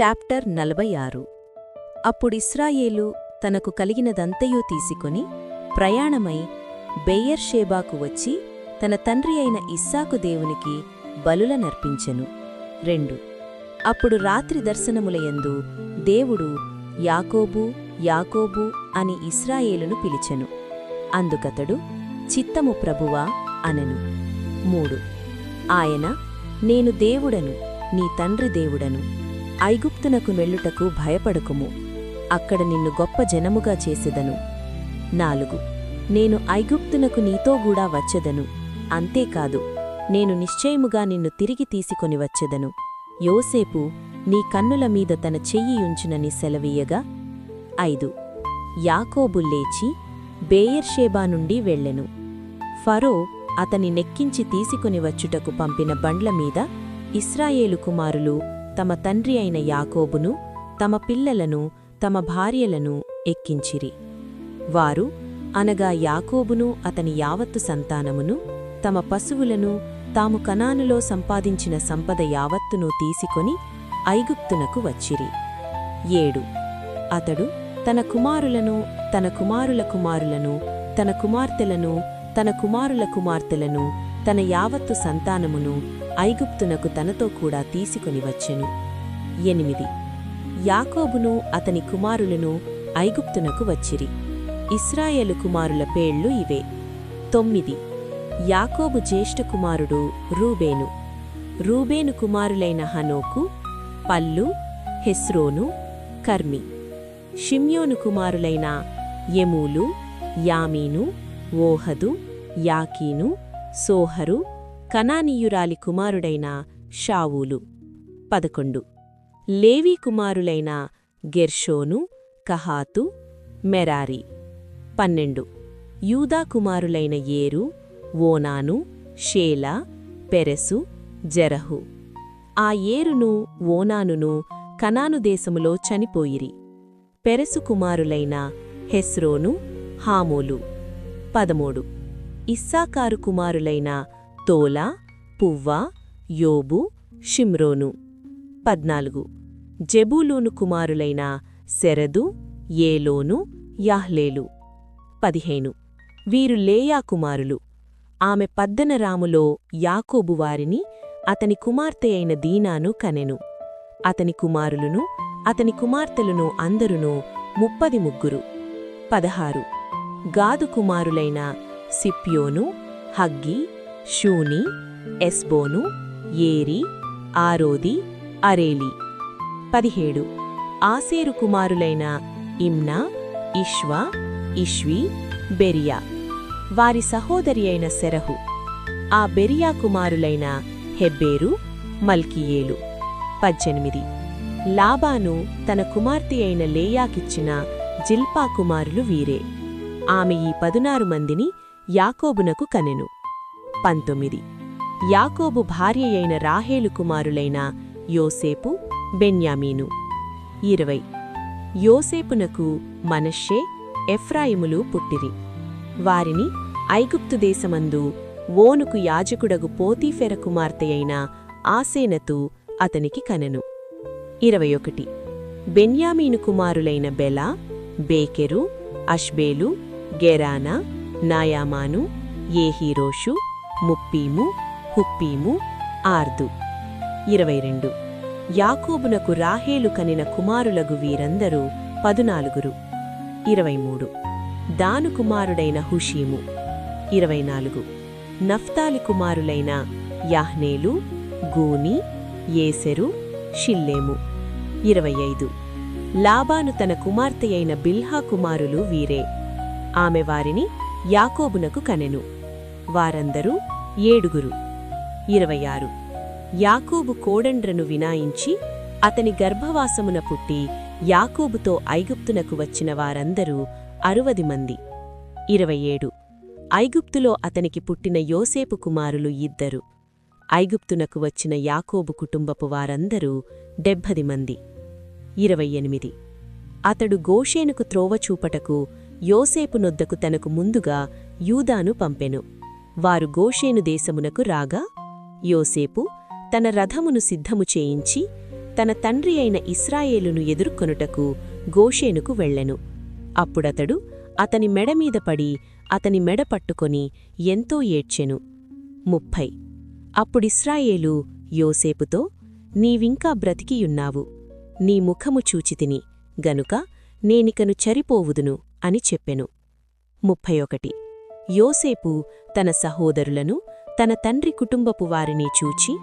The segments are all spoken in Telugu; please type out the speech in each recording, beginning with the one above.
చాప్టర్ నలభై ఆరు అప్పుడిస్రాయేలు తనకు కలిగినదంతయూ తీసుకొని ప్రయాణమై బెయ్యర్షేబాకు వచ్చి తన తండ్రి అయిన ఇస్సాకు దేవునికి బలుల నర్పించెను రెండు. అప్పుడు రాత్రి దర్శనములయందు దేవుడు యాకోబు యాకోబు అని ఇస్రాయేలును పిలిచెను. అందుకతడు చిత్తము ప్రభువా అనెను. మూడు. ఆయన నేను దేవుడను నీ తండ్రి దేవుడను. ఐగుప్తునకు వెళ్ళుటకు భయపడకుము. అక్కడ నిన్ను గొప్ప జనముగా చేసెదను. నాలుగు. నేను ఐగుప్తునకు నీతోగూడా వచ్చెదను. అంతేకాదు నేను నిశ్చయముగా నిన్ను తిరిగి తీసుకొని వచ్చెదను. యోసేపు నీ కన్నుల మీద తన చెయ్యి ఉంచునని సెలవీయగా ఐదు. యాకోబు లేచి బేయర్షేబా నుండి వెళ్ళెను. ఫరో అతని నెక్కించి తీసుకొని వచ్చుటకు పంపిన బండ్ల మీద ఇస్రాయేలు కుమారులు తమ తండ్రి అయిన యాకోబును తమ పిల్లలను తమ భార్యలను ఎక్కించిరి. వారు అనగా యాకోబును అతని యావత్తు సంతానమును తమ పశువులను తాము కనానులో సంపాదించిన సంపద యావత్తును తీసుకొని ఐగుప్తునకు వచ్చిరి. ఏడు. అతడు తన కుమారులను తన కుమారుల కుమారులను తన కుమార్తెలను తన కుమారుల కుమార్తెలను తన యావత్తు సంతానమును ఐగుప్తునకు తనతో కూడా తీసుకొని వచ్చెను. ఎనిమిది. యాకోబును అతని కుమారులను ఐగుప్తునకు వచ్చిరి. ఇస్రాయేలు కుమారుల పేళ్ళు ఇవే. తొమ్మిది. యాకోబు జ్యేష్ఠ కుమారుడు రూబేను. రూబేను కుమారులైన హనోకు పల్లు హెస్రోను కర్మి. షిమ్యోను కుమారులైన యమూలు యామీను ఓహదు యాకీను సోహరు కనానీయురాలి కుమారుడైన షావూలు. పదకొండు. లేవీ కుమారులైన గెర్షోను కహాతు మెరారి. పన్నెండు. యూదా కుమారులైన ఏరు ఓనాను షేలా పెరెసు జెరహు. ఆ ఏరును ఓనానును కనాను దేశములో చనిపోయిరి. పెరెసు కుమారులైన హెస్రోను హామోలు. పదమూడు. ఇస్సాకారు కుమారులైన తోలా పువ్వా యోబు షిమ్రోను. పద్నాలుగు. జెబూలోను కుమారులైన శరదు ఏలోను యాహ్లేలు. పదిహేను. వీరు లేయా కుమారులు. ఆమె పద్దనరాములో యాకోబు వారిని అతని కుమార్తె అయిన దీనాను కనెను. అతని కుమారులును అతని కుమార్తెలను అందరును ముప్పది ముగ్గురు. పదహారు. గాదు కుమారులైన సిప్యోను హగ్గి షూని ఎస్బోను ఏరి ఆరోది అరేలి. పదిహేడు. ఆసేరు కుమారులైన ఇమ్నా ఇష్వా ఇష్వి బెరియా. వారి సహోదరి అయిన సెరహు. ఆ బెరియా కుమారులైన హెబ్బేరు మల్కియేలు. పద్దెనిమిది. లాబాను తన కుమార్తె అయిన లేయాకిచ్చిన జిల్పా కుమారులు వీరే. ఆమె ఈ పదునారు మందిని యాకోబునకు కనెను. పంతొమ్మిది. యాకోబు భార్య అయిన రాహేలు కుమారులైన యోసేపు బెన్యామీను. ఇరవై. యోసేపునకు మనషే ఎఫ్రాయిములు పుట్టిరి. వారిని ఐగుప్తు దేశమందు ఓనుకు యాజకుడగు పోతీఫెర కుమార్తె అయిన ఆసేనతు అతనికి కనెను. ఇరవై ఒకటి. బెన్యామీను కుమారులైన బెలా బేకెరు అష్బేలు గెరానా నాయామాను హీరోషు ముప్పీము హుప్పీము ఆర్దు. ఇరవై రెండు యాకోబునకు రాహేలు కనిన కుమారులగు వీరందరూ పదునాలుగురు. ఇరవై మూడు దాను కుమారుడైన హుషీము. ఇరవై నాలుగు నఫ్తాలి కుమారులైన యాహ్నేలు గూని ఏసెరు షిల్లేము. ఇరవై ఐదు లాబాను తన కుమార్తె అయిన బిల్హా కుమారులు వీరే. ఆమె వారిని యాకోబునకు కనెను. వారందరూ ఏడుగురు. ఇరవై ఆరు యాకోబు కోడండ్రను వినాయించి అతని గర్భవాసమున పుట్టి యాకోబుతో ఐగుప్తునకు వచ్చిన వారందరూ అరువది మంది. ఇరవై ఏడు ఐగుప్తులో అతనికి పుట్టిన యోసేపు కుమారులు ఇద్దరు. ఐగుప్తునకు వచ్చిన యాకోబు కుటుంబపు వారందరూ డెబ్బది మంది. ఇరవై ఎనిమిది. అతడు గోషేనుకు త్రోవచూపటకు యోసేపు నొద్దకు తనకు ముందుగా యూదాను పంపెను. వారు గోషేను దేశమునకు రాగా యోసేపు తన రథమును సిద్ధము చేయించి తన తండ్రి అయిన ఇస్రాయేలును ఎదుర్కొనుటకు గోషేనుకు వెళ్ళెను. అప్పుడతడు అతని మెడమీద పడి అతని మెడ పట్టుకొని ఎంతో ఏడ్చెను. ముప్పై. అప్పుడిస్రాయేలు యోసేపుతో నీవింకా బ్రతికియున్నావు. నీ ముఖము చూచితిని. గనుక నేనికను చరిపోవుదును. అని చెప్పెను. ముప్పై ఒకటి యోసేపు తన సహోదరులను తన తండ్రి కుటుంబపు వారిని చూచి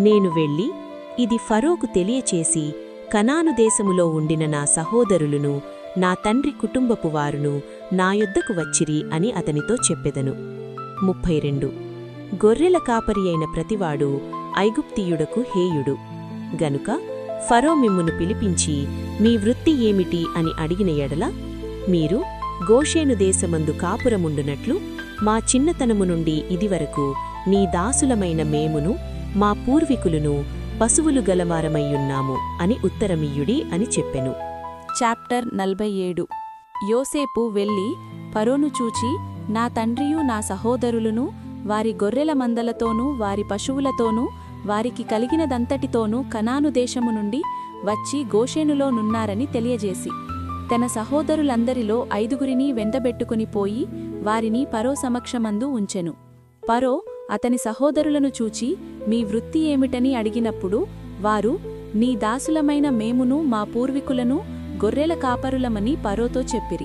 నేను వెళ్ళి ఇది ఫరోకు తెలియచేసి కనాను దేశములో ఉండిన నా సహోదరులను నా తండ్రి కుటుంబపు వారును నా యొద్దకు వచ్చిరి అని అతనితో చెప్పెదను. ముప్పై రెండు గొర్రెల కాపరి అయిన ప్రతివాడు ఐగుప్తియుడకు హేయుడు. గనుక ఫరో మిమ్మును పిలిపించి మీ వృత్తి ఏమిటి అని అడిగిన ఎడల మీరు గోషేను దేశమందు కాపురముండునట్లు మా చిన్నతనము నుండి ఇదివరకు నీ దాసులమైన మేమును మా పూర్వీకులను పశువులు గలవారమయ్యున్నాము అని ఉత్తరమియుడి అని చెప్పెను. చాప్టర్ నలభై ఏడు యోసేపు వెళ్ళి పరోను చూచి నా తండ్రియు నా సహోదరులను వారి గొర్రెల మందలతోనూ వారి పశువులతోనూ వారికి కలిగినదంతటితోనూ కనాను దేశము నుండి వచ్చి గోషేనులో నున్నారని తెలియజేసి తన సహోదరులందరిలో ఐదుగురిని వెంటబెట్టుకుని పోయి వారిని పరో సమక్షమందు ఉంచెను. పరో అతని సహోదరులను చూచి మీ వృత్తి ఏమిటని అడిగినప్పుడు వారు నీ దాసులమైన మేమును మా పూర్వీకులను గొర్రెల కాపరులమని పరోతో చెప్పిరి.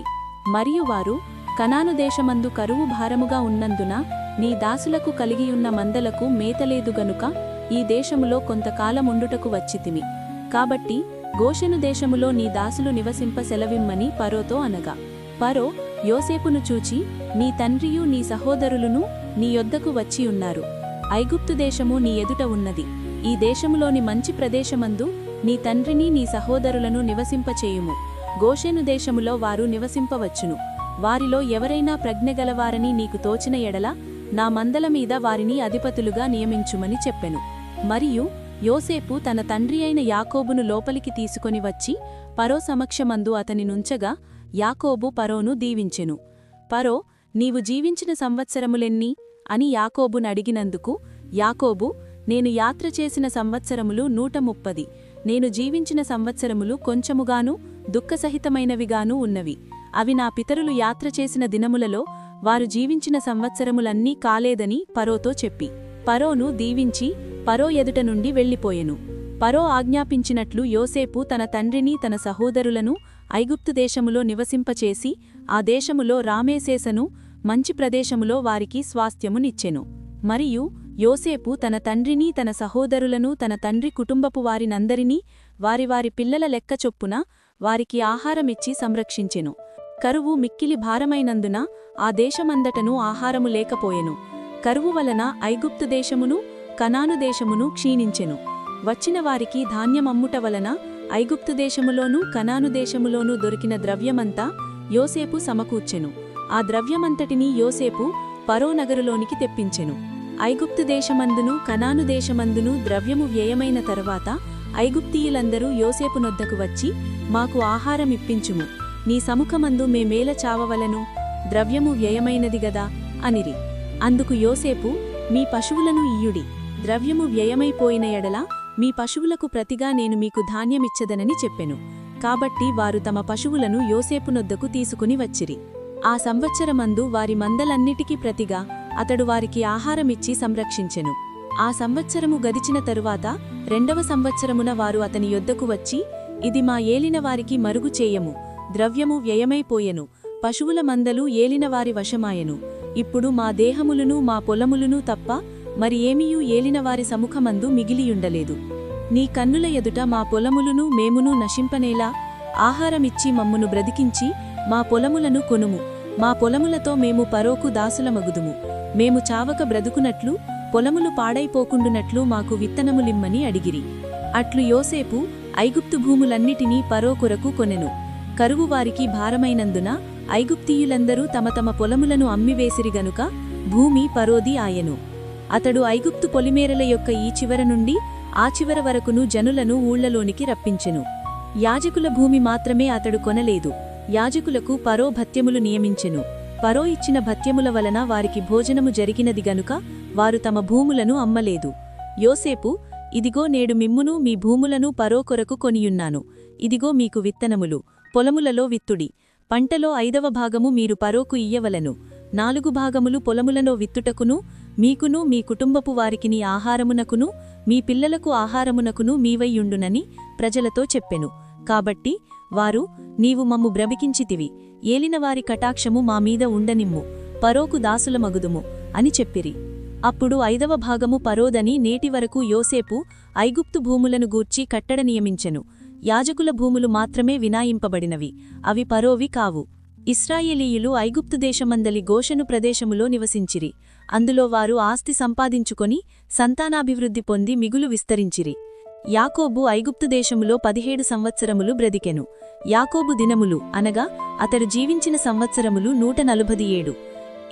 మరియు వారు కనాను దేశమందు కరువు భారముగా ఉన్నందున నీ దాసులకు కలిగియున్న మందలకు మేతలేదు గనుక ఈ దేశములో కొంతకాలముండుటకు వచ్చితిమి. కాబట్టి గోషెను దేశములో నీ దాసులు నివసింప సెలవిమ్మని పరోతో అనగా పరో యోసేపును చూచి నీ తండ్రియు నీ సహోదరులును నీ యొద్దకు వచ్చియున్నారు ఐగుప్తు దేశము నీ ఎదుట ఉన్నది. ఈ దేశములోని మంచి ప్రదేశమందు నీ తండ్రిని నీ సహోదరులను నివసింపచేయుము గోషెను దేశములో వారు నివసింపవచ్చును వారిలో ఎవరైనా ప్రజ్ఞగలవారని నీకు తోచిన ఎడల నా మందల మీద వారిని అధిపతులుగా నియమించుమని చెప్పెను. మరియు యోసేపు తన తండ్రి అయిన యాకోబును లోపలికి తీసుకొని వచ్చి పరో సమక్షమందు అతని నుంచగా యాకోబు పరోను దీవించెను. పరో నీవు జీవించిన సంవత్సరములెన్ని? అని యాకోబునడిగినందుకు యాకోబు నేను యాత్ర చేసిన సంవత్సరములు నూట ముప్పది. నేను జీవించిన సంవత్సరములు కొంచెముగాను దుఃఖసహితమైనవిగాను ఉన్నవి. అవి నా పితరులు యాత్ర చేసిన దినములలో వారు జీవించిన సంవత్సరములన్నీ కాలేదని పరోతో చెప్పి. పరోను దీవించి పరో ఎదుట నుండి వెళ్ళిపోయెను. పరో ఆజ్ఞాపించినట్లు యోసేపు తన తండ్రిని తన సహోదరులను ఐగుప్తు దేశములో నివసింపచేసి ఆ దేశములో రామేసేసను మంచి ప్రదేశములో వారికి స్వాస్థ్యమునిచ్చెను. మరియు యోసేపు తన తండ్రిని తన సహోదరులను తన తండ్రి కుటుంబపు వారినందరినీ వారి వారి పిల్లల లెక్క చొప్పున వారికి ఆహారమిచ్చి సంరక్షించెను. కరువు మిక్కిలి భారమైనందున ఆ దేశమందటను ఆహారము లేకపోయెను. కరువు వలన ఐగుప్తు దేశమును కనాను దేశమును క్షీణించెను. వచ్చిన వారికి ధాన్యమమ్ముట వలన ఐగుప్తు దేశములోనూ కనాను దేశములోనూ దొరికిన ద్రవ్యమంతా యోసేపు సమకూర్చెను. ఆ ద్రవ్యమంతటినీ యోసేపు పరో నగరులోనికి తెప్పించెను. ఐగుప్తు దేశమందును కనాను దేశమందును ద్రవ్యము వ్యయమైన తరువాత ఐగుప్తీయులందరూ యోసేపునొద్దకు వచ్చి మాకు ఆహారమిప్పించుము. నీ సముఖమందు మేమేల చావవలను. ద్రవ్యము వ్యయమైనది గదా అనిరి. అందుకు యోసేపు మీ పశువులను ఇయ్యుడి ద్రవ్యము వ్యయమైపోయిన ఎడల మీ పశువులకు ప్రతిగా నేను మీకు ధాన్యమిచ్చదనని చెప్పెను. కాబట్టి వారు తమ పశువులను యోసేపునొద్దకు తీసుకుని వచ్చిరి. ఆ సంవత్సరమందు వారి మందలన్నిటికీ ప్రతిగా అతడు వారికి ఆహారమిచ్చి సంరక్షించెను. ఆ సంవత్సరము గదిచిన తరువాత రెండవ సంవత్సరమున వారు అతని యొద్దకు వచ్చి ఇది మా ఏలినవారికి మరుగు చేయము. ద్రవ్యము వ్యయమైపోయెను. పశువుల మందలు ఏలినవారి వశమాయెను. ఇప్పుడు మా దేహములును మా పొలములును తప్ప మరి ఏమియూ ఏలినవారి సముఖమందు మిగిలియుండలేదు. నీ కన్నుల ఎదుట మా పొలములును మేమును నశింపనేలా ఆహారమిచ్చి మమ్మును బ్రతికించి మా పొలములను కొనుము. మా పొలములతో మేము పరోకు దాసులమగుదుము. మేము చావక బ్రతుకునట్లు పొలములు పాడైపోకుండునట్లు మాకు విత్తనములిమ్మని అడిగిరి. అట్లు యోసేపు ఐగుప్తు భూములన్నిటినీ పరో కొరకు కొనెను. కరువు వారికి భారమైనందున ఐగుప్తీయులందరూ తమ తమ పొలములను అమ్మివేసిరి గనుక భూమి పరోది ఆయను. అతడు ఐగుప్తు పొలిమేరల యొక్క ఈ చివర నుండి ఆ చివర వరకును జనులను ఊళ్ళలోనికి రప్పించెను. యాజకుల భూమి మాత్రమే అతడు కొనలేదు. యాజకులకు పరో భత్యములు నియమించెను. పరో ఇచ్చిన భత్యముల వలన వారికి భోజనము జరిగినది గనుక వారు తమ భూములను అమ్మలేదు. యోసేపు ఇదిగో నేడు మిమ్మును మీ భూములను పరో కొరకు కొనియున్నాను. ఇదిగో మీకు విత్తనములు. పొలములలో విత్తుడి. పంటలో ఐదవ భాగము మీరు పరోకు ఇయ్యవలను. నాలుగు భాగములు పొలములలో విత్తుటకును మీకును మీ కుటుంబపు వారికిని ఆహారమునకును మీ పిల్లలకు ఆహారమునకును మీవైయుండునని ప్రజలతో చెప్పెను. కాబట్టి వారు నీవు మమ్ము బ్రబికించితివి ఏలినవారి కటాక్షము మా మీద ఉండనిమ్ము. పరోకు దాసులమగుదుము అని చెప్పిరి. అప్పుడు ఐదవ భాగము పరోదని నేటివరకు యోసేపు ఐగుప్తు భూములను గూర్చి కట్టడ నియమించెను. యాజకుల భూములు మాత్రమే వినాయింపబడినవి. అవి పరోవి కావు. ఇస్రాయేలీయులు ఐగుప్తు దేశమందలి గోషను ప్రదేశములో నివసించిరి. అందులో వారు ఆస్తి సంపాదించుకొని సంతానాభివృద్ధి పొంది మిగులు విస్తరించిరి. యాకోబు ఐగుప్తు దేశములో పదిహేడు సంవత్సరములు బ్రతికెను. యాకోబు దినములు అనగా అతడు జీవించిన సంవత్సరములు నూట నలుభది ఏడు.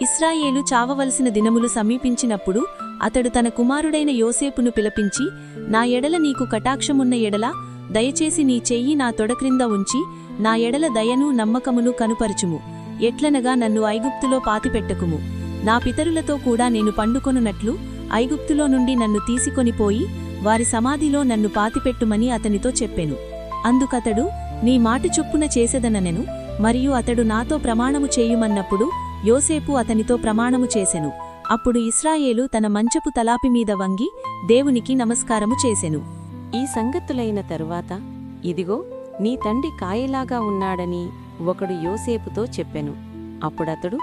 ఇస్రాయేలు చావవలసిన దినములు సమీపించినప్పుడు అతడు తన కుమారుడైన యోసేపును పిలిపించి నా ఎడల నీకు కటాక్షమున్న ఎడల దయచేసి నీ చెయ్యి నా తొడక్రింద ఉంచి నా ఎడల దయను నమ్మకమును కనుపరుచుము. ఎట్లనగా నన్ను ఐగుప్తులో పాతిపెట్టకుము. నా పితరులతో కూడా నేను పండుకొనున్నట్లు ఐగుప్తులో నుండి నన్ను తీసుకొనిపోయి వారి సమాధిలో నన్ను పాతిపెట్టుమని అతనితో చెప్పెను. అందుకతడు నీ మాట చొప్పున చేసెదననెను మరియు అతడు నాతో ప్రమాణము చేయుమన్నప్పుడు యోసేపు అతనితో ప్రమాణము చేసెను. అప్పుడు ఇస్రాయేలు తన మంచపు తలాపి మీద వంగి దేవునికి నమస్కారము చేసెను. ఈ సంగతులైన తరువాత ఇదిగో నీ తండ్రి కాయలాగా ఉన్నాడని ఒకడు యోసేపుతో చెప్పెను. అప్పుడతడు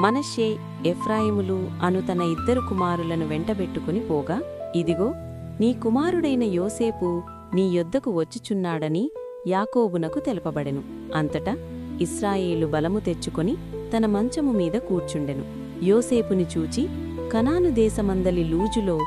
మనషే ఎఫ్రాయిములు అను తన ఇద్దరు కుమారులను వెంటబెట్టుకుని పోగా ఇదిగో నీ కుమారుడైన యోసేపు నీ యొద్దకు వచ్చుచున్నాడని యాకోబునకు తెలపబడెను. అంతటా ఇస్రాయేలు బలము తెచ్చుకొని తన మంచము మీద కూర్చుండెను. యోసేపుని చూచి కనాను దేశమందలి లూజులో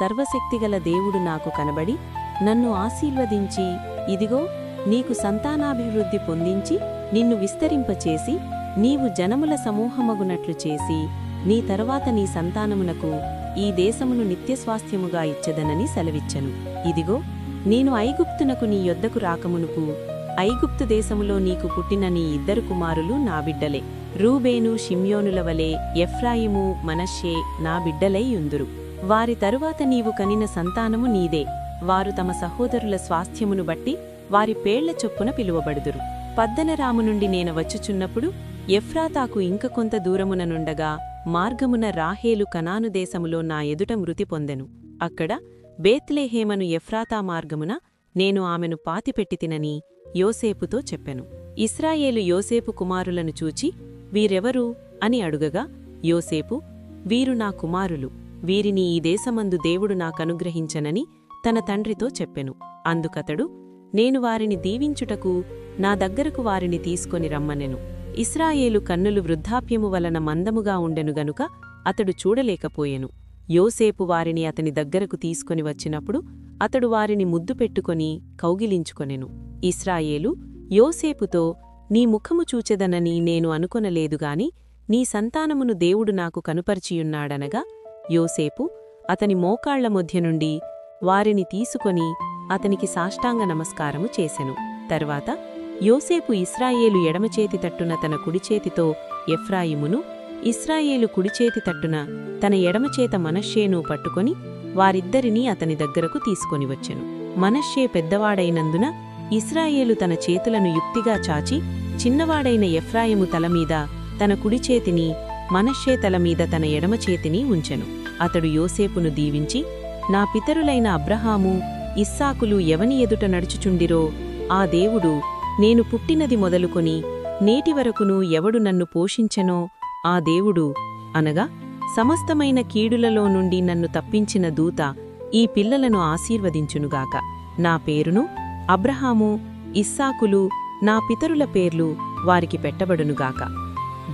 సర్వశక్తిగల దేవుడు నాకు కనబడి నన్ను ఆశీర్వదించి ఇదిగో నీకు సంతానాభివృద్ధి పొందించి నిన్ను విస్తరింపచేసి నీవు జనముల సమూహమగునట్లు చేసి నీ తరువాత నీ సంతానమునకు ఈ దేశమును నిత్యస్వాస్థ్యముగా ఇచ్చెదనని సెలవిచ్చెను. ఇదిగో నేను ఐగుప్తునకు నీ యొద్దకు రాకమునుపు ఐగుప్తు దేశములో నీకు పుట్టిన నీ ఇద్దరు కుమారులు నా బిడ్డలే. రూబేను షిమ్యోనుల వలె ఎఫ్రాయిము మనషే నా బిడ్డలై యుందురు. వారి తరువాత నీవు కనిన సంతానము నీదే. వారు తమ సహోదరుల స్వాస్థ్యమును బట్టి వారి పేళ్ళ చొప్పున పిలువబడుదురు. పద్దనరాము నుండి నేను వచ్చుచున్నప్పుడు ఎఫ్రాతాకు ఇంక కొంత దూరమున నుండగా మార్గమున రాహేలు కనాను దేశములో నా ఎదుట మృతి పొందెను. అక్కడ బేత్లేహేమను ఎఫ్రాతా మార్గమున నేను ఆమెను పాతిపెట్టితినని యోసేపుతో చెప్పెను. ఇస్రాయేలు యోసేపు కుమారులను చూచి వీరెవరు? అని అడుగగా యోసేపు వీరు నా కుమారులు. వీరిని ఈ దేశమందు దేవుడు నాకనుగ్రహించనని తన తండ్రితో చెప్పెను. అందుకతడు నేను వారిని దీవించుటకు నా దగ్గరకు వారిని తీసుకొని రమ్మనెను. ఇస్రాయేలు కన్నులు వృద్ధాప్యము వలన మందముగా ఉండెను గనుక అతడు చూడలేకపోయెను. యోసేపు వారిని అతని దగ్గరకు తీసుకొని వచ్చినప్పుడు అతడు వారిని ముద్దు పెట్టుకొని కౌగిలించుకొనెను. ఇస్రాయేలు యోసేపుతో నీ ముఖము చూచెదనని నేను అనుకొనలేదుగాని నీ సంతానమును దేవుడు నాకు కనుపరిచియున్నాడనగా యోసేపు అతని మోకాళ్ళ మధ్య నుండి వారిని తీసుకొని అతనికి సాష్టాంగ నమస్కారము చేసెను. తర్వాత యోసేపు ఇస్రాయేలు ఎడమచేతి తట్టున తన కుడిచేతితో ఎఫ్రాయిమును ఇస్రాయేలు కుడిచేతి తట్టున తన ఎడమచేత మనశ్షేను పట్టుకొని వారిద్దరినీ అతని దగ్గరకు తీసుకొని వచ్చెను. మనశ్శే పెద్దవాడైనందున ఇస్రాయేలు తన చేతులను యుక్తిగా చాచి చిన్నవాడైన ఎఫ్రాయిము తలమీద తన కుడిచేతిని మనశ్షే తలమీద తన ఎడమచేతిని ఉంచెను. అతడు యోసేపును దీవించి నా పితరులైన అబ్రహాము ఇస్సాకులు ఎవని ఎదుట నడుచుచుండిరో ఆ దేవుడు నేను పుట్టినది మొదలుకొని నేటివరకును ఎవడు నన్ను పోషించెనో ఆ దేవుడు అనగా సమస్తమైన కీడులలో నుండి నన్ను తప్పించిన దూత ఈ పిల్లలను ఆశీర్వదించునుగాక. నా పేరును అబ్రహాము ఇస్సాకులు నా పితరుల పేర్లు వారికి పెట్టబడునుగాక.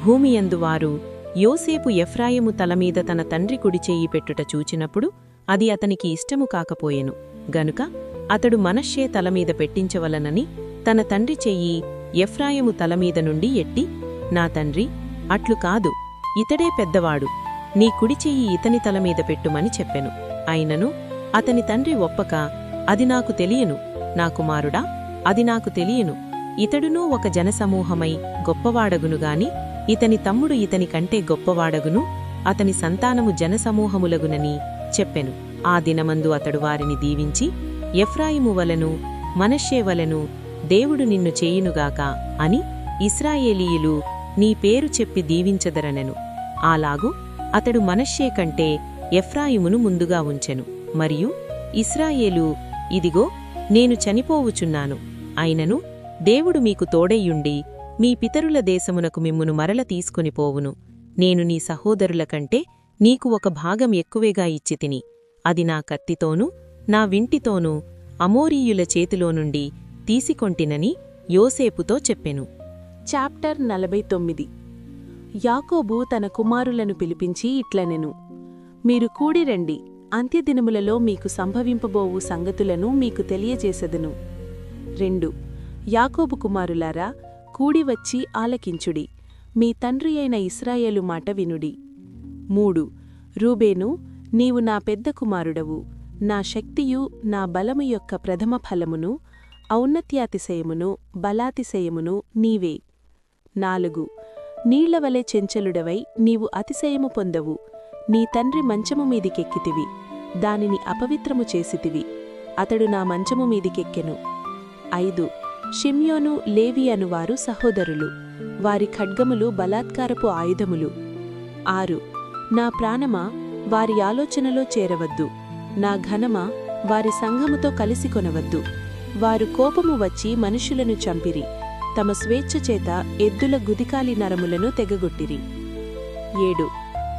భూమియందు వారు యోసేపు ఎఫ్రాయిము తలమీద తన తండ్రి కుడిచేయి పెట్టుట చూచినప్పుడు అది అతనికి ఇష్టము కాకపోయెను. గనుక అతడు మనశ్శే తలమీద పెట్టించవలనని తన తండ్రి చెయ్యి ఎఫ్రాయిము తలమీద నుండి ఎట్టి నా తండ్రి అట్లు కాదు ఇతడే పెద్దవాడు నీ కుడి చెయ్యి ఇతని తలమీద పెట్టుమని చెప్పెను. అయినను అతని తండ్రి ఒప్పక అది నాకు తెలియను నా కుమారుడా అది నాకు తెలియను ఇతడునూ ఒక జనసమూహమై గొప్పవాడగునుగాని ఇతని తమ్ముడు ఇతని కంటే గొప్పవాడగును అతని సంతానము జనసమూహములగునని చెప్పెను. ఆ దినమందు అతడు వారిని దీవించి ఎఫ్రాయిము వలను మనష్షే వలను దేవుడు నిన్ను చేయునుగాక అని ఇస్రాయేలీయులు నీ పేరు చెప్పి దీవించదరనెను. అలాగు అతడు మనష్షే కంటే ఎఫ్రాయిమును ముందుగా ఉంచెను. మరియు ఇస్రాయేలు ఇదిగో నేను చనిపోవుచున్నాను. అయినను దేవుడు మీకు తోడయ్యుండి మీ పితరుల దేశమునకు మిమ్మును మరల తీసుకునిపోవును నేను నీ సహోదరుల కంటే నీకు ఒక భాగం ఎక్కువేగా ఇచ్చితిని అది నా కత్తితోనూ నా వింటితోనూ అమోరీయుల చేతిలో నుండి తీసికొంటినని యోసేపుతో చెప్పెను. చాప్టర్ నలభై తొమ్మిది. యాకోబు తన కుమారులను పిలిపించి ఇట్లనెను. మీరు కూడిరండి అంత్యదినములలో మీకు సంభవింపబోవు సంగతులను మీకు తెలియజేసెదను. రెండు. యాకోబు కుమారులారా కూడివచ్చి ఆలకించుడి. మీ తండ్రి అయిన ఇస్రాయేలు మాట వినుడి. మూడు. రూబేను నీవు నా పెద్ద కుమారుడవు. నా శక్తియు నా బలము యొక్క ప్రథమ ఫలమును ఔన్నత్యాతిశయమును బలాతిశయమును నీవే. నాలుగు నీళ్ళవలె చెంచలుడవై నీవు అతిశయము పొందవు. నీ తండ్రి మంచము మీదికెక్కితివి. దానిని అపవిత్రము చేసితివి. అతడు నా మంచము మీదికెక్కెను. ఐదు షిమ్యోను లేవి అనువారు సహోదరులు. వారి ఖడ్గములు బలాత్కారపు ఆయుధములు. ఆరు నా ప్రాణమా వారి ఆలోచనలో చేరవద్దు. నా ఘనమా వారి సంఘముతో కలిసి కొనవద్దు. వారు కోపము వచ్చి మనుషులను చంపిరి. తమ స్వేచ్ఛ చేత ఎద్దుల గుదికాలి నరములను తెగగొట్టిరి. ఏడు.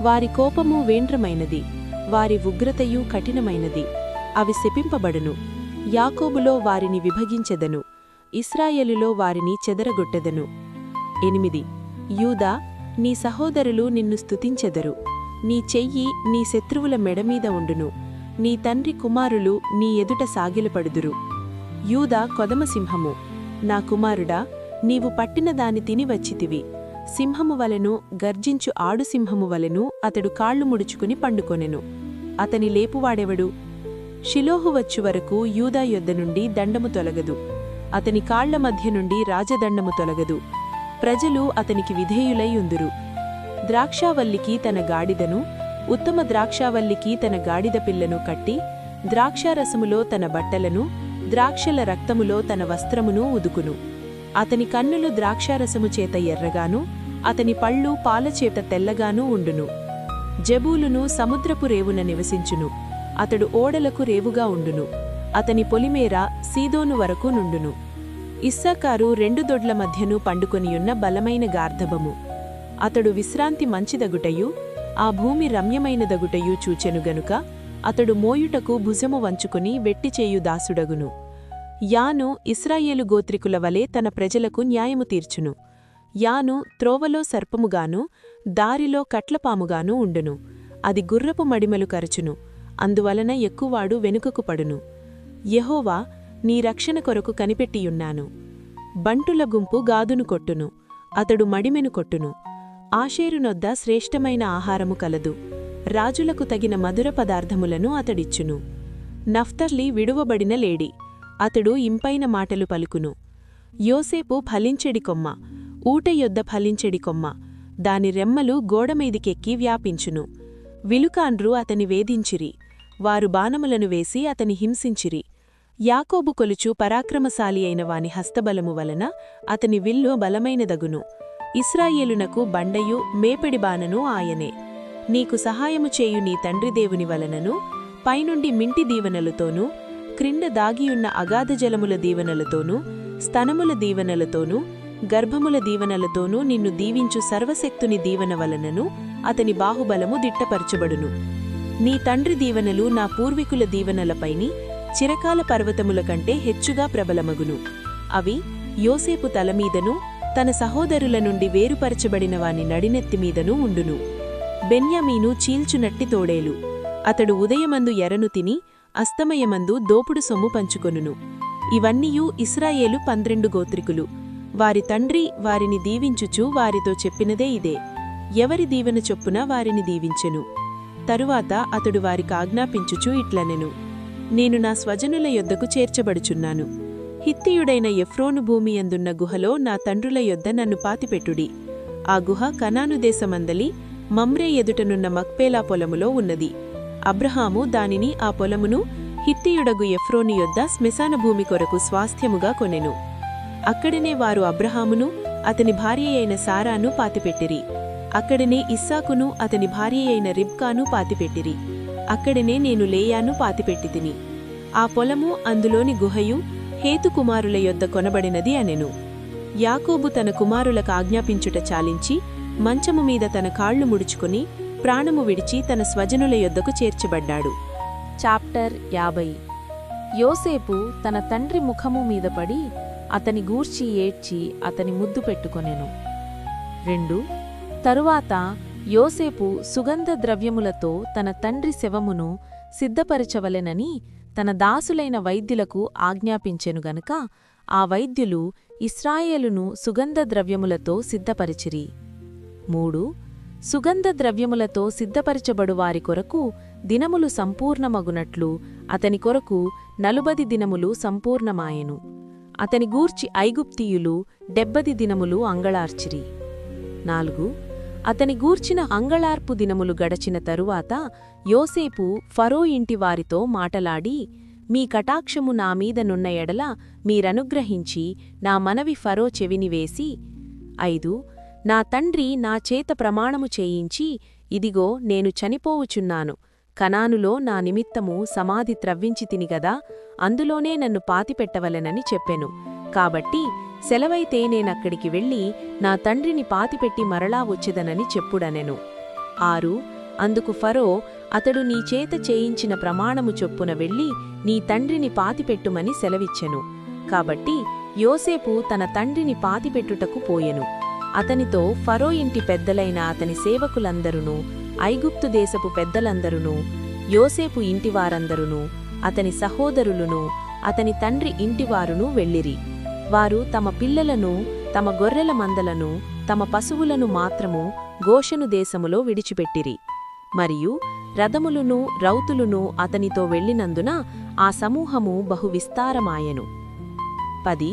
వారి కోపము వేండ్రమైనది వారి ఉగ్రతయు కఠినమైనది అవి శపింపబడును. యాకోబులో వారిని విభజించెదను ఇస్రాయేలులో వారిని చెదరగొట్టెదను. ఎనిమిది. యూదా నీ సహోదరులు నిన్ను స్తుతించెదరు. నీ చెయ్యి నీ శత్రువుల మెడమీద ఉండును. నీ తండ్రి కుమారులు నీ ఎదుట సాగిలపడుదురు. యూదా కొదమసింహము నా కుమారుడా నీవు పట్టిన దాని తిని వచ్చితివి. సింహము వలెను గర్జించు ఆడు సింహము వలెను అతడు కాళ్ళు ముడుచుకుని పండుకొనెను. అతని లేపువాడెవడు? షిలోహు వచ్చు వరకు యూదా యొద్ద నుండి దండము తొలగదు. అతని కాళ్ళ మధ్య నుండి రాజదండము తొలగదు. ప్రజలు అతనికి విధేయులై ఉందురు. ద్రాక్షావల్లికి తన గాడిదను ఉత్తమ ద్రాక్షావల్లికి తన గాడిద పిల్లను కట్టి ద్రాక్షారసములో తన బట్టలను ద్రాక్షల రక్తములో తన వస్త్రమును ఉదుకును. అతని కన్నులు ద్రాక్షారసము చేత ఎర్రగాను అతని పళ్ళు పాలచేత తెల్లగానూ ఉండును. జబూలును సముద్రపు రేవున నివసించును. అతడు ఓడలకు రేవుగా ఉండును. అతని పొలిమేర సీదోను వరకు నుండును. ఇస్సాకారు రెండు దొడ్ల మధ్యను పండుకొనియున్న బలమైన గార్ధబము అతడు విశ్రాంతి మంచిదగుటయు ఆ భూమి రమ్యమైనదగుటయు చూచెను గనుక అతడు మోయుటకు భుజము వంచుకుని వెట్టిచేయు దాసుడగును. యాను ఇస్రాయేలు గోత్రికుల వలె తన ప్రజలకు న్యాయము తీర్చును. యాను త్రోవలో సర్పముగాను దారిలో కట్లపాముగాను ఉండును. అది గుర్రపు మడిమలు కరచును. అందువలన ఎక్కువాడు వెనుకకు పడును. యహోవా నీ రక్షణ కొరకు కనిపెట్టియున్నాను. బంటుల గుంపు గాదును కొట్టును. అతడు మడిమెను కొట్టును. ఆషేరునొద్ద శ్రేష్టమైన ఆహారము కలదు. రాజులకు తగిన మధుర పదార్థములను అతడిచ్చును. నఫ్తర్లి విడువబడిన లేడి అతడు ఇంపైన మాటలు పలుకును. యోసేపు ఫలించెడి కొమ్మ ఊట యొద్ద ఫలించెడి కొమ్మ దాని రెమ్మలు గోడమీదికెక్కి వ్యాపించును. విలుకాండ్రు అతని వేధించిరి వారు బాణములను వేసి అతని హింసించిరి. యాకోబు కొలుచు పరాక్రమశాలి అయిన వాని హస్తబలము వలన అతని విల్లు బలమైనదగును. ఇస్రాయేలునకు బండయు మేపెడి బాణను ఆయనే. నీకు సహాయము చేయు నీ తండ్రి దేవుని వలనను పైనుండి మింటి దీవెనలతోనూ క్రింద దాగియున్న అగాధ జలముల దీవెనలతోనూ స్తనముల దీవెనలతోనూ గర్భముల దీవెనలతోనూ నిన్ను దీవించు సర్వశక్తుని దీవెన వలనను అతని బాహుబలము దిట్టపరచబడును. నీ తండ్రి దీవెనలు నా పూర్వీకుల దీవెనలపైని చిరకాల పర్వతముల కంటే హెచ్చుగా ప్రబలమగును. అవి యోసేపు తలమీదను తన సహోదరుల నుండి వేరుపరచబడిన వాని నడినెత్తిమీదనూ ఉండును. బెన్యామీను చీల్చునట్టి తోడేలు. అతడు ఉదయమందు ఎరను తిని అస్తమయమందు దోపుడు సొమ్ము పంచుకొనును. ఇవన్నీయూ ఇస్రాయేలు పంద్రెండు గోత్రికులు. వారి తండ్రి వారిని దీవించుచు వారితో చెప్పినదే ఇదే. ఎవరి దీవెన చొప్పున వారిని దీవించెను? తరువాత అతడు వారికి ఆజ్ఞాపించుచు ఇట్లనెను. నేను నా స్వజనుల యొద్దకు చేర్చబడుచున్నాను. హిత్తియుడైన ఎఫ్రోను భూమియందున్న గుహలో నా తండ్రుల యొద్ద నన్ను పాతిపెట్టుడి. ఆ గుహ కనాను దేశమందలి మమ్రే ఎదుటనున్న మక్పేలా పొలములో ఉన్నది. అబ్రహాము దానిని ఆ పొలమును హిత్తియుడగు ఎఫ్రోని యొద్ద శ్మశాన భూమి కొరకు స్వాస్థ్యముగా కొనెను. అక్కడనే వారు అబ్రహామును అతని భార్య అయిన సారాను పాతిపెట్టిరి. అక్కడనే ఇస్సాకును అతని భార్య అయిన రిబ్కాను పాతిపెట్టిరి. అక్కడనే నేను లేయాను పాతిపెట్టి తిని ఆ పొలము అందులోని గుహయు హేతుకుమారుల యొద్ద కొనబడినది అనెను. యాకోబు తన కుమారులకు ఆజ్ఞాపించుట చాలించి మంచము మీద తన కాళ్ళు ముడుచుకుని ప్రాణము విడిచి తన స్వజనుల యొద్దకు చేర్చబడ్డాడు. చాప్టర్ యాభై. యోసేపు తన తండ్రి ముఖము మీద పడి అతని గూర్చి ఏడ్చి అతని ముద్దు పెట్టుకొనెను. రెండు. తరువాత యోసేపు సుగంధ ద్రవ్యములతో తన తండ్రి శవమును సిద్ధపరచవలెనని తన దాసులైన వైద్యులకు ఆజ్ఞాపించెను గనుక ఆ వైద్యులు ఇస్రాయేలును సుగంధ ద్రవ్యములతో సిద్ధపరిచిరి. మూడు సుగంధ ద్రవ్యములతో సిద్ధపరచబడు వారి కొరకు దినములు సంపూర్ణమగునట్లు అతని కొరకు నలుబది దినములు సంపూర్ణమాయెను. అతని గూర్చి ఐగుప్తీయులు డెబ్బది దినములు అంగళార్చిరి. నాలుగు అతని గూర్చిన అంగళార్పు దినములు గడచిన తరువాత యోసేపు ఫరో ఇంటి వారితో మాటలాడి మీ కటాక్షము నా మీదనున్న ఎడల మీరనుగ్రహించి నా మనవి ఫరో చెవిని వేసి ఐదు నా తండ్రి నా చేత ప్రమాణము చేయించి ఇదిగో నేను చనిపోవుచున్నాను. కనానులో నా నిమిత్తము సమాధి త్రవ్వించి తినిగదా అందులోనే నన్ను పాతిపెట్టవలెనని చెప్పెను. కాబట్టి సెలవైతే నేనక్కడికి వెళ్ళి నా తండ్రిని పాతిపెట్టి మరలా వచ్చెదనని చెప్పుడనెను. ఆరు అందుకు ఫరో అతడు నీ చేత చేయించిన ప్రమాణము చొప్పున వెళ్ళి నీ తండ్రిని పాతిపెట్టుమని సెలవిచ్చెను. కాబట్టి యోసేపు తన తండ్రిని పాతిపెట్టుటకు పోయెను. అతనితో ఫరో ఇంటి పెద్దలైన అతని సేవకులందరును ఐగుప్తు దేశపు పెద్దలందరును యోసేపు ఇంటివారందరును అతని సహోదరులును అతని తండ్రి ఇంటివారును వెళ్ళిరి. వారు తమ పిల్లలను తమ గొర్రెల మందలను తమ పశువులను మాత్రము గోషను దేశములో విడిచిపెట్టిరి. మరియు రథములును రౌతులును అతనితో వెళ్ళినందున ఆ సమూహము బహు విస్తారమాయెను పది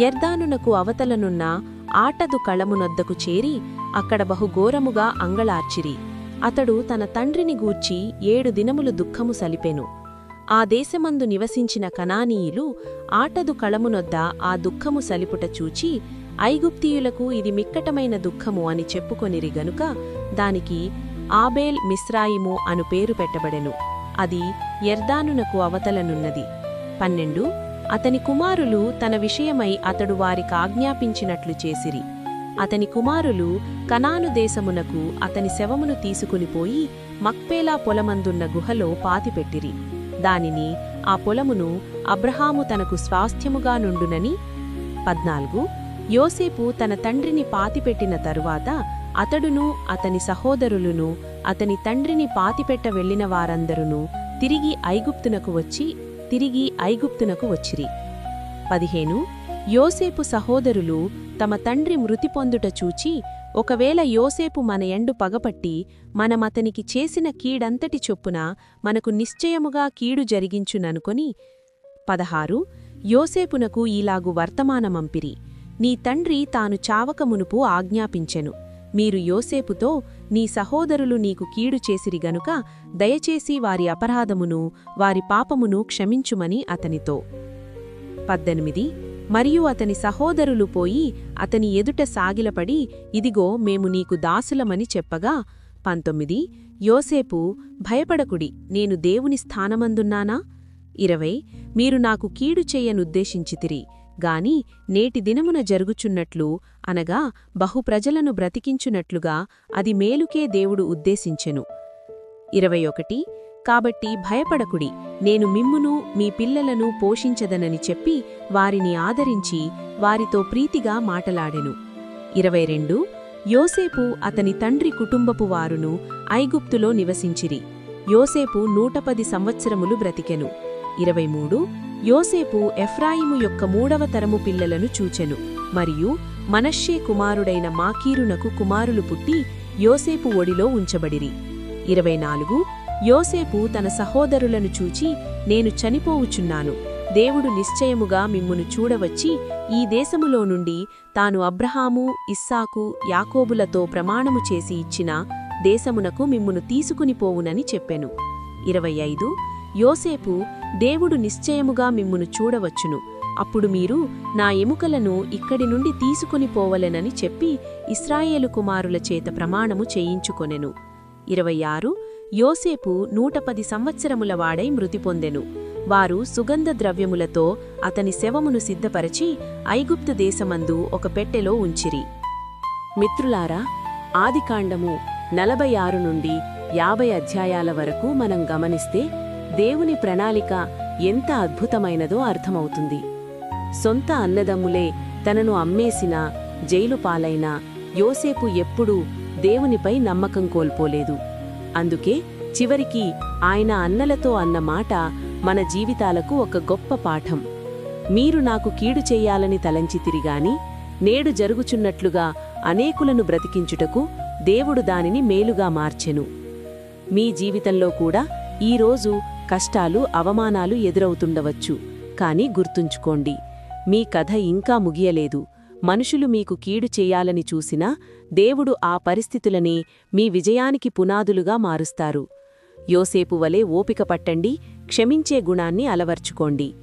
యర్దానునకు అవతలనున్న ఆటదు కళమునొద్దకు చేరి అక్కడ బహుఘోరముగా అంగళార్చిరి. అతడు తన తండ్రిని గూర్చి ఏడు దినములు దుఃఖము సలిపెను. ఆ దేశమందు నివసించిన కనానీయులు ఆటదు కళమునొద్ద ఆ దుఃఖము సలిపుట చూచి ఐగుప్తీయులకు ఇది మిక్కటమైన దుఃఖము అని చెప్పుకొనిరి గనుక దానికి ఆబేల్ మిస్రాయిము అను పేరు పెట్టబడెను. అది ఎర్దానునకు అవతలనున్నది. పన్నెండు అతని కుమారులు తన విషయమై అతడు వారికి ఆజ్ఞాపించినట్లు చేసిరి. అతని కుమారులు కనాను దేశమునకు అతని శవమును తీసుకునిపోయి మక్పేలా పొలమందున్న గుహలో పాతిపెట్టిరి దానిని ఆ పొలమును అబ్రహాము తనకు స్వాస్థ్యముగా నుండునని పద్నాలుగు. యోసేపు తన తండ్రిని పాతిపెట్టిన తరువాత అతడును అతని సహోదరులును అతని తండ్రిని పాతిపెట్ట వెళ్ళిన వారందరును తిరిగి ఐగుప్తునకు వచ్చి తిరిగి ఐగుప్తునకు వచ్చిరి. పదిహేను యోసేపు సహోదరులు తమ తండ్రి మృతి పొందుట చూచి ఒకవేళ యోసేపు మన ఎండు పగపట్టి మనమతనికి చేసిన కీడంతటి చొప్పున మనకు నిశ్చయముగా కీడు జరిగించుననుకొని పదహారు యోసేపునకు ఈలాగు వర్తమానమంపిరి. నీ తండ్రి తాను చావక మునుపు ఆజ్ఞాపించెను. మీరు యోసేపుతో నీ సహోదరులు నీకు కీడు చేసిరి గనుక దయచేసి వారి అపరాధమును వారి పాపమును క్షమించుమని అతనితో. పద్దెనిమిది. మరియు అతని సహోదరులు పోయి అతని ఎదుట సాగిలపడి ఇదిగో మేము నీకు దాసులమని చెప్పగా పంతొమ్మిది. యోసేపు భయపడకుడి నేను దేవుని స్థానమందున్నానా? ఇరవై. మీరు నాకు కీడు చెయ్యనుద్దేశించితిరి గాని నేటి దినమున జరుగుచున్నట్లు అనగా బహుప్రజలను బ్రతికించునట్లుగా అది మేలుకే దేవుడు ఉద్దేశించెను. ఇరవై ఒకటి కాబట్టి భయపడకుడి నేను మిమ్మును మీ పిల్లలను పోషించదనని చెప్పి వారిని ఆదరించి వారితో ప్రీతిగా మాటలాడెను. ఇరవై రెండు యోసేపు అతని తండ్రి కుటుంబపు వారును ఐగుప్తులో నివసించిరి. యోసేపు నూటపది సంవత్సరములు బ్రతికెను. ఇరవై మూడు యోసేపు ఎఫ్రాయిము యొక్క మూడవ తరము పిల్లలను చూచెను. మరియు మనశ్షే కుమారుడైన మాకీరునకు కుమారులు పుట్టి యోసేపు ఒడిలో ఉంచబడిరి. ఇరవై నాలుగు యోసేపు తన సహోదరులను చూచి నేను చనిపోవుచున్నాను. దేవుడు నిశ్చయముగా మిమ్మును చూడవచ్చి ఈ దేశములో నుండి తాను అబ్రహాము ఇస్సాకు యాకోబులతో ప్రమాణము చేసి ఇచ్చిన దేశమునకు మిమ్మును తీసుకునిపోవునని చెప్పెను. ఇరవై ఐదు యోసేపు దేవుడు నిశ్చయముగా మిమ్మును చూడవచ్చును. అప్పుడు మీరు నా ఎముకలను ఇక్కడి నుండి తీసుకొని పోవలెనని చెప్పి ఇస్రాయేలు కుమారుల చేత ప్రమాణము చేయించుకొనెను. ఇరవై ఆరు యోసేపు నూట పది సంవత్సరముల వాడై మృతి పొందెను. వారు సుగంధ ద్రవ్యములతో అతని శవమును సిద్ధపరచి ఐగుప్తు దేశమందు ఒక పెట్టెలో ఉంచిరి. మిత్రులారా ఆదికాండము నలభై ఆరు నుండి యాభై అధ్యాయాల వరకు మనం గమనిస్తే దేవుని ప్రణాళిక ఎంత అద్భుతమైనదో అర్థమవుతుంది. సొంత అన్నదమ్ములే తనను అమ్మేసినా జైలు పాలైనా యోసేపు ఎప్పుడూ దేవునిపై నమ్మకం కోల్పోలేదు. అందుకే చివరికి ఆయన అన్నలతో అన్న మాట మన జీవితాలకు ఒక గొప్ప పాఠం. మీరు నాకు కీడు చెయ్యాలని తలంచితిరిగాని నేడు జరుగుచున్నట్లుగా అనేకులను బ్రతికించుటకు దేవుడు దానిని మేలుగా మార్చెను. మీ జీవితంలో కూడా ఈరోజు కష్టాలు అవమానాలు ఎదురవుతుండవచ్చు. కాని గుర్తుంచుకోండి మీ కథ ఇంకా ముగియలేదు. మనుషులు మీకు కీడు చేయాలని చూసినా దేవుడు ఆ పరిస్థితులనే మీ విజయానికి పునాదులుగా మారుస్తారు. యోసేపు వలె ఓపిక పట్టండి క్షమించే గుణాన్ని అలవర్చుకోండి.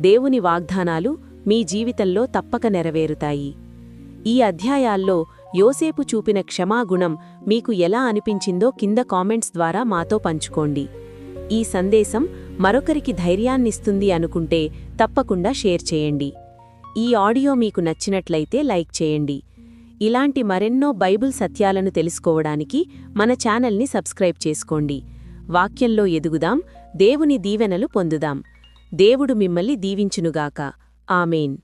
దేవుని వాగ్దానాలు మీ జీవితంలో తప్పక నెరవేరుతాయి. ఈ అధ్యాయాల్లో యోసేపు చూపిన క్షమాగుణం మీకు ఎలా అనిపించిందో కింద కామెంట్స్ ద్వారా మాతో పంచుకోండి. ఈ సందేశం మరొకరికి ధైర్యాన్నిస్తుంది అనుకుంటే తప్పకుండా షేర్ చేయండి. ఈ ఆడియో మీకు నచ్చినట్లయితే లైక్ చేయండి. ఇలాంటి మరెన్నో బైబుల్ సత్యాలను తెలుసుకోవడానికి మన ఛానల్ని సబ్స్క్రైబ్ చేసుకోండి. వాక్యంలో ఎదుగుదాం దేవుని దీవెనలు పొందుదాం. దేవుడు మిమ్మల్ని దీవించునుగాక. ఆమెన్.